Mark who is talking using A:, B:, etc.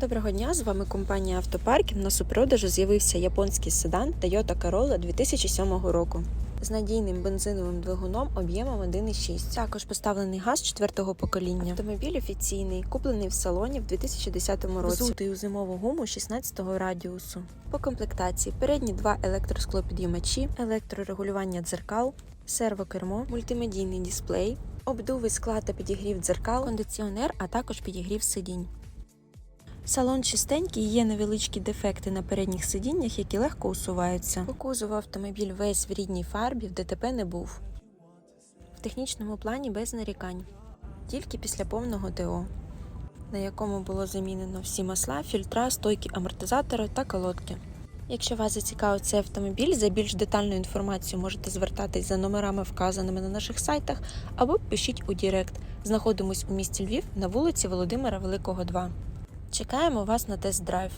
A: Доброго дня, з вами компанія Автопарк. У нас у з'явився японський седан Toyota Corolla 2007 року з надійним бензиновим двигуном об'ємом 1,6. Також поставлений газ четвертого покоління. Автомобіль офіційний, куплений в салоні в 2010 році. Взутий у зимову гуму 16-го радіусу. По комплектації передні два електросклопідіймачі, електрорегулювання дзеркал, сервокермо, мультимедійний дисплей, обдувий склад та підігрів дзеркал, кондиціонер, а також підігрів сидінь. Салон чистенький, є невеличкі дефекти на передніх сидіннях, які легко усуваються. По кузову автомобіль весь в рідній фарбі, в ДТП не був. В технічному плані без нарікань, тільки після повного ТО, на якому було замінено всі масла, фільтра, стойки амортизатора та колодки. Якщо вас зацікавив цей автомобіль, за більш детальну інформацію можете звертатись за номерами, вказаними на наших сайтах, або пишіть у Дірект. Знаходимось у місті Львів на вулиці Володимира Великого, 2. Чекаємо вас на тест-драйв.